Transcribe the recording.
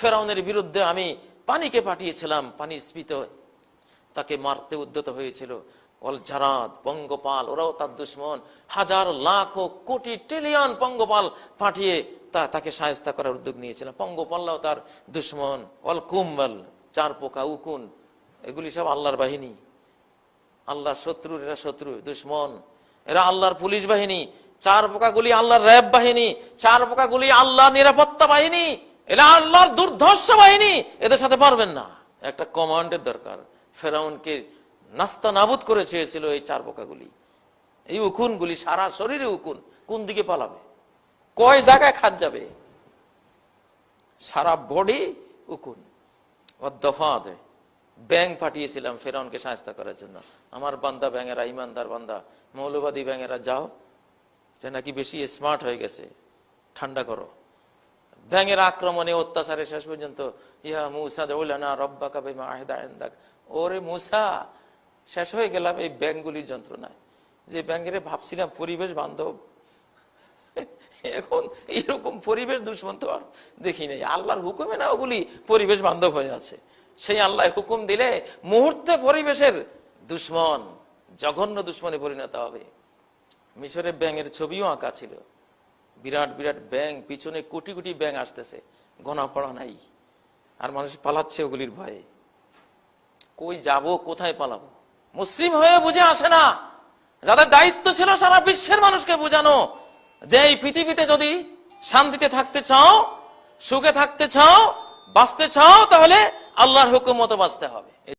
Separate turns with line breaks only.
ফেরাউনের বিরুদ্ধে আমি পানিকে পাঠিয়েছিলাম, পানি স্মিত তাকে মারতে উদ্যত হয়েছিল। অল জারাদ, পঙ্গপাল, ওরাও তার দুশ্মন। হাজার, লাখ কোটি ট্রিলিয়ন পঙ্গপাল পাঠিয়ে তা, তাকে সায়স্তা করার উদ্যোগ নিয়েছিলাম। পঙ্গপাল্লাও তার দুশ্মন। অল কুম্বল চার পোকা, উকুন, এগুলি সব আল্লাহর বাহিনী। আল্লাহর শত্রু, এরা শত্রু, দুশ্মন। এরা আল্লাহর পুলিশ বাহিনী, চার পোকাগুলি আল্লাহর র্যাব বাহিনী, চার পোকাগুলি আল্লাহ নিরাপত্তা বাহিনী, এরা আল্লাহর দুর্ধর্ষ বাহিনী। এদের সাথে পারবেন না। একটা কমান্ডের দরকার। ফেরাউনকে নাস্তা নাবুদ করে চেয়েছিল এই চার পোকাগুলি এই উকুনগুলি সারা শরীরে উকুন, কোন দিকে পালাবে? কয় জায়গায় খাদ যাবে? সারা বডি উকুন। দফা দেয় ব্যাং পাঠিয়েছিলাম ফেরাউনকে সাহায্য করার জন্য। আমার বান্দা ব্যাঙেরা, ইমানদার বান্দা, মৌলবাদী ব্যাঙেরা, যাও। এটা নাকি বেশি স্মার্ট হয়ে গেছে। ঠান্ডা করো। ব্যাঙের আক্রমণে অত্যাচারে শেষ পর্যন্ত ইহা মুসা দেউলানা রব্বা কাবে মাহেদা ওরে মুসা, শেষ হয়ে গেলাম এই ব্যাংগুলির যন্ত্রণায়। যে ব্যাঙেরে ভাবছিলাম পরিবেশ বান্ধব। এখন এরকম পরিবেশ দুশ্মন তো আর দেখি নেই। আল্লাহর হুকুমে না ওগুলি পরিবেশ বান্ধব হয়ে আছে। সেই আল্লাহ হুকুম দিলে মুহূর্তে পরিবেশের দুশ্মন, জঘন্য দুশ্মনে পরিণত হবে। মিশরে ব্যাঙের ছবিও আঁকা ছিল। বিরাট বিরাট ব্যাং পিছনে কোটি কোটি ব্যাং আসতেছে। গনা পড়া নাই। আর মানুষ পালাচ্ছে ওগুলির ভয়ে। কই যাব, কোথায় পালাবো? মুসলিম হয়ে বুঝে আসে না। যাদের দায়িত্ব ছিল সারা বিশ্বের মানুষকে বোঝানো। যে এই পৃথিবীতে যদি শান্তিতে থাকতে চাও, সুখে থাকতে চাও, বাঁচতে চাও, তাহলে আল্লাহর হুকুম মতো বাঁচতে হবে।